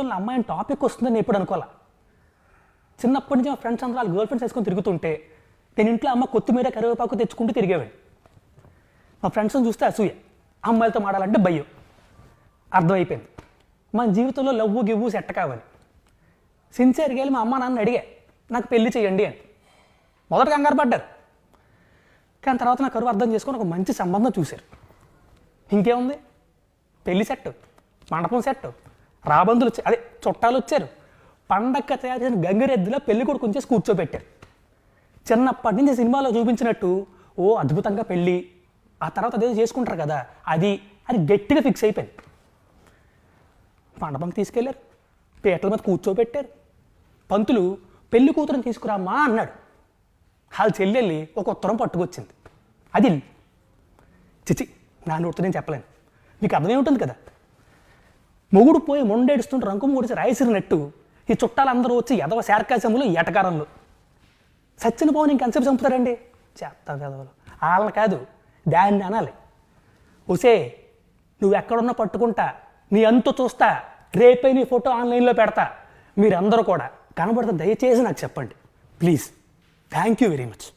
జీవితంలో అమ్మాయిని టాపిక్ వస్తుందని ఎప్పుడు అనుకోవాలా? చిన్నప్పటి నుంచి మా ఫ్రెండ్స్ అందరూ వాళ్ళ గర్ల్ ఫ్రెండ్స్ వేసుకొని తిరుగుతుంటే నేను ఇంట్లో అమ్మ కొత్తిమీర కరివేపాకు తెచ్చుకుంటూ తిరిగేవాడు మా ఫ్రెండ్స్ని చూస్తే అసూయ. అమ్మాయిలతో మాడాలంటే భయం. అర్థమైపోయింది. మన జీవితంలో లవ్వు గివ్వు సెట్ కావాలి. సిన్సియర్గా వెళ్ళి మా అమ్మ నాన్న అడిగా నాకు పెళ్ళి చేయండి అని. మొదట కంగారు పడ్డారు. కానీ తర్వాత నా కరువు అర్థం చేసుకొని ఒక మంచి సంబంధం చూశారు. ఇంకేముంది? పెళ్ళి సెట్ మండపం సెట్ రాబందులు వచ్చారు అదే చుట్టాలు వచ్చారు. పండక్క తయారు చేసిన గంగిరెద్దులో పెళ్ళి కొడుకు చేసి కూర్చోబెట్టారు. చిన్నప్పటి నుంచి సినిమాలో చూపించినట్టు ఓ అద్భుతంగా పెళ్ళి. ఆ తర్వాత అదేదో చేసుకుంటారు కదా అది అని గట్టిగా ఫిక్స్ అయిపోయింది. మండపం తీసుకెళ్ళారు పీటల మీద కూర్చోబెట్టారు. పంతులు పెళ్ళి కూతురుని తీసుకురామా అన్నాడు. వాళ్ళ చెల్లెళ్ళి ఒక ఉత్తరం పట్టుకొచ్చింది. అది చిచి నా నోటితో నేను చెప్పలేను. మీకు అర్థమే ఉంటుంది కదా మొగుడు పోయి మొండేడుస్తుంటే రంకు మూడిసి రాయిసిరినట్టు ఈ చుట్టాలందరూ వచ్చి ఎదవ శార్కాశములు ఎటకారంలో సచ్చిన పవన్ ఇంకెంతసేపు చంపుతారండి? చేత పెదవులు. వాళ్ళని కాదు దాన్ని అనాలి. ఒసే నువ్వు ఎక్కడున్నా పట్టుకుంటా నీ అంతు చూస్తా రేపే నీ ఫోటో ఆన్లైన్లో పెడతా. మీరందరూ కూడా కనబడితే దయచేసి నాకు చెప్పండి. Please. Thank you very much.